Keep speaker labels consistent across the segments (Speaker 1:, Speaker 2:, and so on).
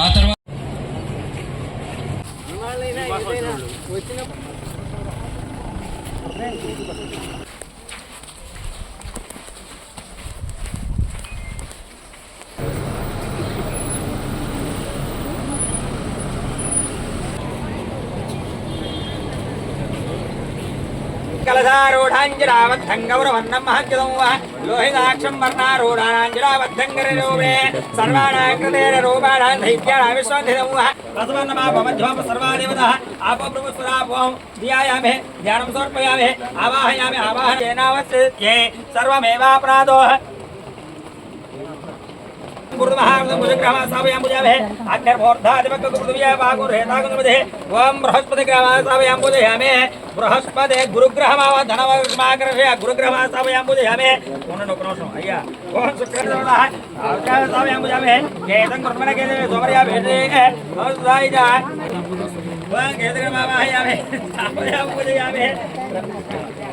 Speaker 1: ఆ తర్వాత
Speaker 2: శిరసారూఢాంజలాబద్ధం గౌరవన్నం మహద్యుతం వా లోహితాక్షం వర్ణారూఢానాంజలాబద్ధంగరూపే సర్వాణాకృతేన రూపాణాం దైత్యానాం విశ్వంధితం వా ప్రథమన్నమాపమధ్యమప సర్వాదేవత ఆపో ప్రభుసురాపోహం ధ్యాయామే ధ్యానం సమర్పయామే ఆవాహయామే ఆవాహయేనావత్ ఏ సర్వమేవాపరాధో बृहस्पति गुरुग्रह धनवर्माकर्षय गुरुग्रह स्थापयाम्बुजयामे पूर्णनुक्रमशम् अय्या, ओम शुक्रदेवः स्थापयाम्बुजामे केतं कृत्मने केते सोमर्याभिषेके सुधायिता केतकर्मावाहयामे स्थापयाम्बुजयामे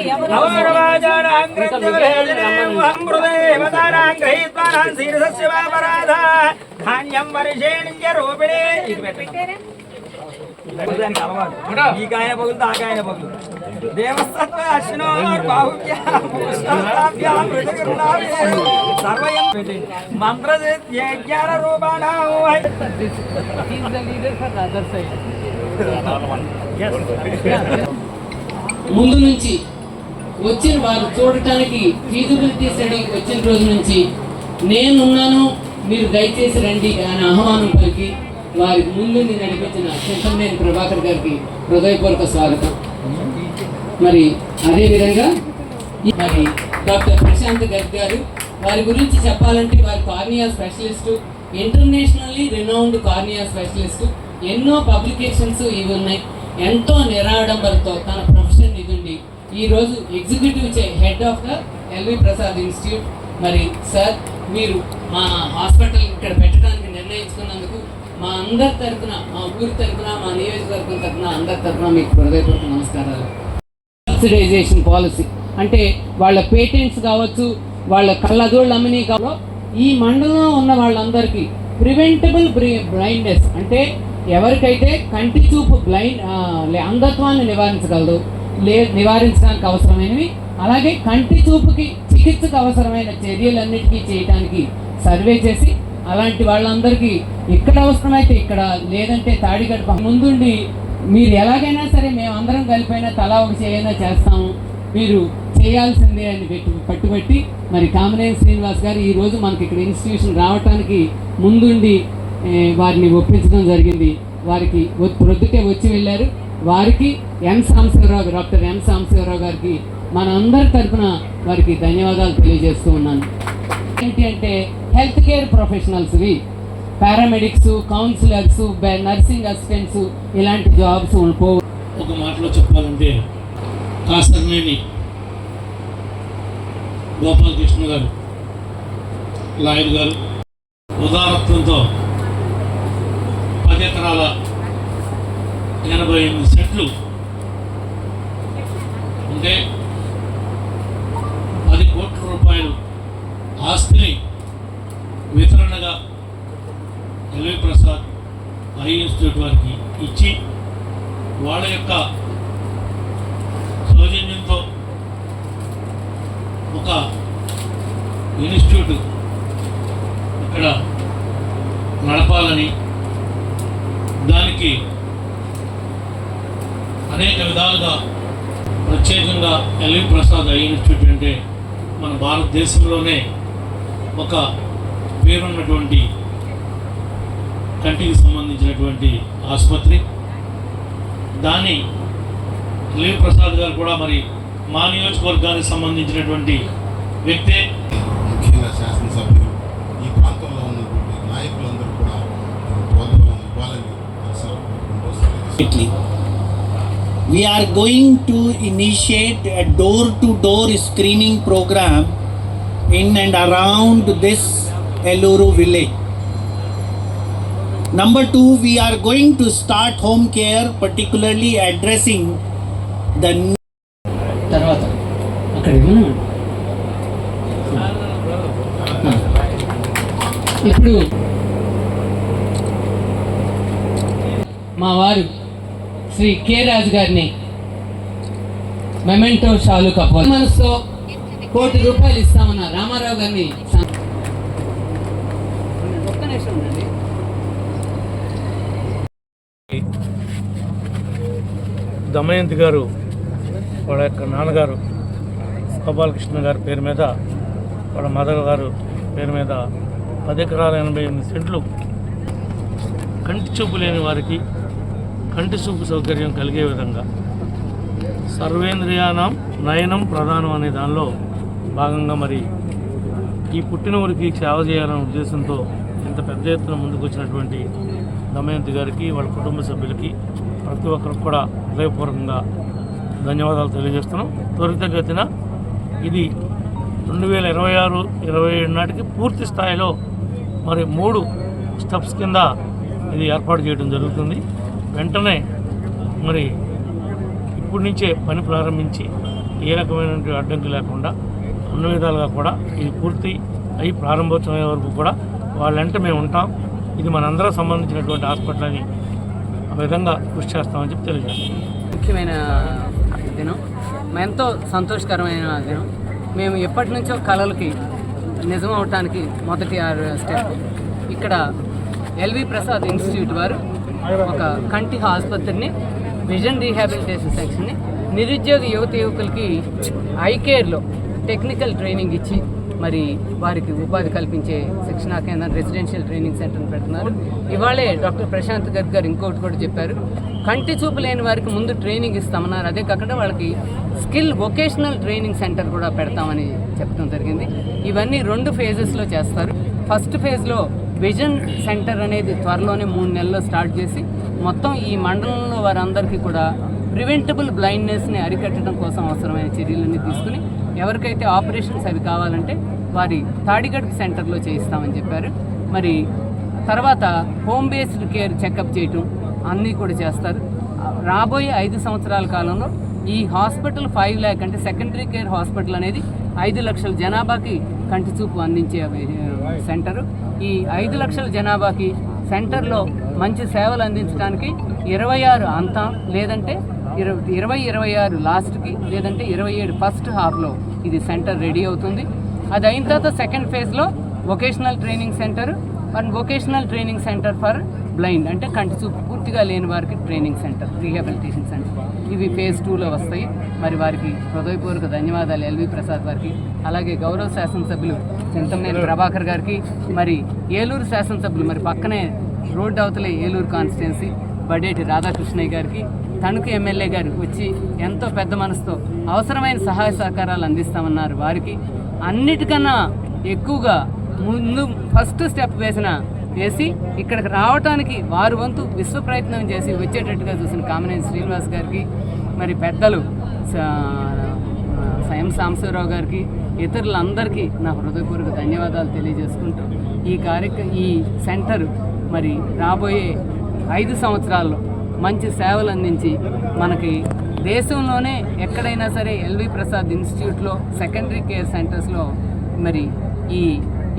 Speaker 2: సర్వాణాం దేత్యేన మేవానాం దైత్యానామేశ్వవందితం శోభాయ శోభాయమానః అవశ్రోతారో ధాన్యం వర్షేణ్య రూపిణే ఇది పెట్టండి. దానికి అలవాటు. ఈ కాయన పగులు ఆ కాయన పగులు దేవస్తత్వ అశ్వినోర్ బాహుభ్యాం పుష్పాభ్యాం మృతకరుణాభి సర్వయం పెట్టండి. మంత్ర యజ్ఞాన రూపాణం
Speaker 3: He's the leader for the other side.
Speaker 4: ముందు నుంచి వచ్చిన వారు చూడటానికి ఫీజిబిలిటీ స్టడీకి వచ్చిన రోజు నుంచి నేనున్నాను మీరు దయచేసి రండి అని ఆహ్వానం పలికి వారి ముందు నడిపించిన చింతమనేని ప్రభాకర్ గారికి హృదయపూర్వక స్వాగతం. మరి అదేవిధంగా మరి డాక్టర్ ప్రశాంత్ గర్గ్ గారు వారి గురించి చెప్పాలంటే వారి cornea specialist internationally renowned cornea specialist. ఎన్నో పబ్లికేషన్స్ ఇవి ఉన్నాయి. ఎంతో నిరాడంబరతో తన ప్రొఫెషన్ ఈరోజు executive chair head of the L V Prasad institute. మరి సార్ మీరు మా హాస్పిటల్ ఇక్కడ పెట్టడానికి నిర్ణయించుకున్నందుకు మా అందరి తరపున మా ఊరి తరపున మా నియోజకవర్గం తరపున అందరి తరఫున మీకు హృదయపూర్వక నమస్కారాలు. Subsidization policy. అంటే వాళ్ళ పేటెంట్స్ కావచ్చు వాళ్ళ కళ్ళజోళ్ళు అమ్మినీ కావచ్చు ఈ మండలంలో ఉన్న వాళ్ళందరికీ ప్రివెంటబుల్ బ్లైండ్నెస్. అంటే ఎవరికైతే కంటి చూపు బ్లైండ్ అంధత్వాన్ని నివారించగలదు లే నివారించడానికి అవసరమైనవి. అలాగే కంటి చూపుకి చికిత్సకు అవసరమైన చర్యలన్నిటికీ చేయడానికి సర్వే చేసి అలాంటి వాళ్ళందరికీ ఇక్కడ అవసరమైతే ఇక్కడ లేదంటే తాడిగడప ముందుండి మీరు ఎలాగైనా సరే మేము అందరం కలిపైనా తలా ఒక చేయైనా చేస్తాము. మీరు చేయాల్సిందే అని పెట్టి పట్టుబట్టి మరి కామనేని శ్రీనివాస్ గారు ఈరోజు మనకి ఇక్కడ ఇన్స్టిట్యూషన్ రావటానికి ముందుండి వారిని ఒప్పించడం జరిగింది. వారికి ప్రొద్దుటే వచ్చి వెళ్ళారు. వారికి M Sambasivarao doctor M Sambasivarao గారికి మన అందరి తరపున వారికి ధన్యవాదాలు తెలియజేస్తూ ఉన్నాను. ఏంటి అంటే హెల్త్ కేర్ ప్రొఫెషనల్స్వి పారామెడిక్స్ కౌన్సిలర్స్ నర్సింగ్ అసిస్టెంట్స్ ఇలాంటి జాబ్స్ ఉండిపో
Speaker 5: ఒక మాటలో చెప్పాలంటే కాసర్నేని గోపాలకృష్ణ గారు లాయర్ గారు ఉదారత్వంతో పది ఎకరాల ఎనభై ఎనిమిది సెట్లు. అంటే పది కోట్ల రూపాయలు ఆస్తిని వితరణగా L V Prasad eye institute వారికి ఇచ్చి వాళ్ళ యొక్క సౌజన్యంతో ఒక ఇన్స్టిట్యూట్ ఇక్కడ నడపాలని దానికి అనేక విధాలుగా ప్రత్యేకంగా ఎల్వి ప్రసాద్ ఐ ఇన్స్టిట్యూట్ అంటే మన భారతదేశంలోనే ఒక పేరున్నటువంటి కంటికి సంబంధించినటువంటి ఆసుపత్రి. దాన్ని ఎల్వి ప్రసాద్ గారు కూడా మరి మా నియోజకవర్గానికి సంబంధించినటువంటి వ్యక్తే.
Speaker 6: ముఖ్యంగా శాసనసభ్యులు ఈ ప్రాంతంలో ఉన్నటువంటి నాయకులందరూ కూడా ప్రోత్సాహం ఇవ్వాలని
Speaker 7: We are going to initiate a door to door screening program in and around this Eluru village. Number two, we are going to start home care, particularly addressing the
Speaker 8: తర్వాత అక్కడ ఏమన్నా ఆ. ఇప్పుడు మా వారు శ్రీ కె రాజు గారిని మెమెంటో షాలు కప్పాలి మనసుతో కోటి రూపాయలు ఇస్తామన్న రామారావు గారిని
Speaker 5: దమయంతి గారు వాళ్ళ యొక్క నాన్నగారు గోపాలకృష్ణ గారి పేరు మీద వాళ్ళ మదర్ గారు పేరు మీద పది ఎకరాల ఎనభై ఎనిమిది సెంట్లు కంటి చూపు లేని వారికి కంటి చూపు సౌకర్యం కలిగే విధంగా సర్వేంద్రియానం నయనం ప్రధానం అనే దానిలో భాగంగా మరి ఈ పుట్టిన ఊరికి సేవ చేయాలనే ఉద్దేశంతో ఇంత పెద్ద ఎత్తున ముందుకు వచ్చినటువంటి దమయంతి గారికి వాళ్ళ కుటుంబ సభ్యులకి ప్రతి ఒక్కరికి కూడా హృదయపూర్వకంగా ధన్యవాదాలు తెలియజేస్తున్నాం. త్వరితగతిన ఇది రెండు వేల ఇరవై ఆరు ఇరవై ఏడు నాటికి పూర్తి స్థాయిలో మరి మూడు స్టెప్స్ కింద ఇది ఏర్పాటు చేయడం జరుగుతుంది. వెంటనే మరి ఇప్పటి నుంచే పని ప్రారంభించి ఏ రకమైనటువంటి అడ్డంకి లేకుండా అన్ని విధాలుగా కూడా ఇది పూర్తి అయి ప్రారంభోత్సవం అయ్యే వరకు కూడా వాళ్ళంటే మేము ఉంటాం. ఇది మనందరం సంబంధించినటువంటి హాస్పిటల్ అని ఆ విధంగా కృషి చేస్తామని చెప్పి తెలియజేస్తాం
Speaker 4: ముఖ్యమైన దినం. ఎంతో సంతోషకరమైన దినం. మేము ఎప్పటి నుంచో కళలకి నిజం అవటానికి మొదటి ఆరు స్టెప్ ఇక్కడ ఎల్వి ప్రసాద్ ఇన్స్టిట్యూట్ వారు ఒక కంటి ఆసుపత్రిని విజన్ రీహాబిలిటేషన్ సెక్షన్ని నిరుద్యోగ యువత యువకులకి ఐ కేర్లో టెక్నికల్ ట్రైనింగ్ ఇచ్చి మరి వారికి ఉపాధి కల్పించే శిక్షణా కేంద్రం రెసిడెన్షియల్ ట్రైనింగ్ సెంటర్ని పెడుతున్నారు. ఇవాళే డాక్టర్ ప్రశాంత్ గర్గ్ గారు ఇంకోటి కూడా చెప్పారు. కంటి చూపు లేని వారికి ముందు ట్రైనింగ్ ఇస్తామన్నారు. అదే కాకుండా వాళ్ళకి స్కిల్ వొకేషనల్ ట్రైనింగ్ సెంటర్ కూడా పెడతామని చెప్పడం జరిగింది. ఇవన్నీ రెండు ఫేజెస్లో చేస్తారు. ఫస్ట్ ఫేజ్లో విజన్ సెంటర్ అనేది త్వరలోనే మూడు నెలల్లో స్టార్ట్ చేసి మొత్తం ఈ మండలంలో వారందరికీ కూడా ప్రివెంటబుల్ బ్లైండ్నెస్ని అరికట్టడం కోసం అవసరమైన చర్యలన్నీ తీసుకుని ఎవరికైతే ఆపరేషన్స్ అవి కావాలంటే వారి తాడిగడ్డ సెంటర్లో చేయిస్తామని చెప్పారు. మరి తర్వాత హోమ్ బేస్డ్ కేర్ చెకప్ చేయటం అన్నీ కూడా చేస్తారు. రాబోయే ఐదు సంవత్సరాల కాలంలో ఈ హాస్పిటల్ ఫైవ్ ల్యాక్ అంటే సెకండరీ కేర్ హాస్పిటల్ అనేది ఐదు లక్షల జనాభాకి కంటి చూపు అందించే సెంటరు. ఈ ఐదు లక్షల జనాభాకి సెంటర్లో మంచి సేవలు అందించడానికి ఇరవై ఆరు అంతం లేదంటే ఇరవై ఇరవై ఇరవై ఆరు లాస్ట్కి లేదంటే ఇరవై ఏడు ఫస్ట్ హాఫ్లో ఇది సెంటర్ రెడీ అవుతుంది. అది అయిన తర్వాత సెకండ్ ఫేజ్లో vocational training centre and vocational training centre for blind అంటే కంటి చూపు. పూర్తిగా లేని వారికి ట్రైనింగ్ సెంటర్ రీహాబిలిటేషన్ సెంటర్ ఇవి ఫేజ్ టూలో వస్తాయి. మరి వారికి హృదయపూర్వక ధన్యవాదాలు ఎల్వి ప్రసాద్ గారికి అలాగే గౌరవ శాసనసభ్యులు చింతమనేని ప్రభాకర్ గారికి. మరి ఏలూరు శాసనసభ్యులు మరి పక్కనే రోడ్ అవతలే ఏలూరు కాన్స్టిట్యున్సీ బడేటి రాధాకృష్ణయ్య గారికి. తణుకు ఎమ్మెల్యే గారు వచ్చి ఎంతో పెద్ద మనసుతో అవసరమైన సహాయ సహకారాలు అందిస్తామన్నారు వారికి. అన్నిటికన్నా ఎక్కువగా ముందు ఫస్ట్ స్టెప్ వేసిన వేసి ఇక్కడికి రావడానికి వారు వంతు విశ్వ ప్రయత్నం చేసి వచ్చేటట్టుగా చూసిన కామినేని శ్రీనివాస్ గారికి మరి పెద్దలు స- స్వయం సాంబశివరావు గారికి ఇతరులందరికీ నా హృదయపూర్వక ధన్యవాదాలు తెలియజేసుకుంటూ ఈ కార్యక్ర ఈ సెంటర్ మరి రాబోయే ఐదు సంవత్సరాల్లో మంచి సేవలు అందించి మనకి దేశంలోనే ఎక్కడైనా సరే ఎల్వి ప్రసాద్ ఇన్స్టిట్యూట్లో సెకండరీ కేర్ సెంటర్స్లో మరి ఈ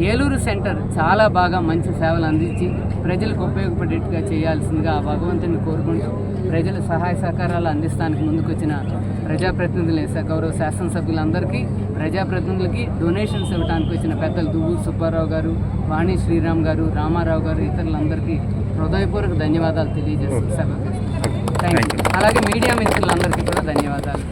Speaker 4: ఏలూరు సెంటర్ చాలా బాగా మంచి సేవలు అందించి ప్రజలకు ఉపయోగపడేట్టుగా చేయాల్సిందిగా ఆ భగవంతుని కోరుకుంటూ ప్రజల సహాయ సహకారాలు అందిస్తానికి ముందుకొచ్చిన ప్రజాప్రతినిధులు గౌరవ శాసనసభ్యులందరికీ ప్రజాప్రతినిధులకి డొనేషన్స్ ఇవ్వడానికి వచ్చిన పెద్దలు దువ్వూరు సుబ్బారావు గారు వాణి శ్రీరామ్ గారు రామారావు గారు ఇతరులందరికీ హృదయపూర్వక ధన్యవాదాలు తెలియజేస్తూ సెలవు థ్యాంక్ యూ అలాగే మీడియా మిత్రులందరికీ కూడా ధన్యవాదాలు.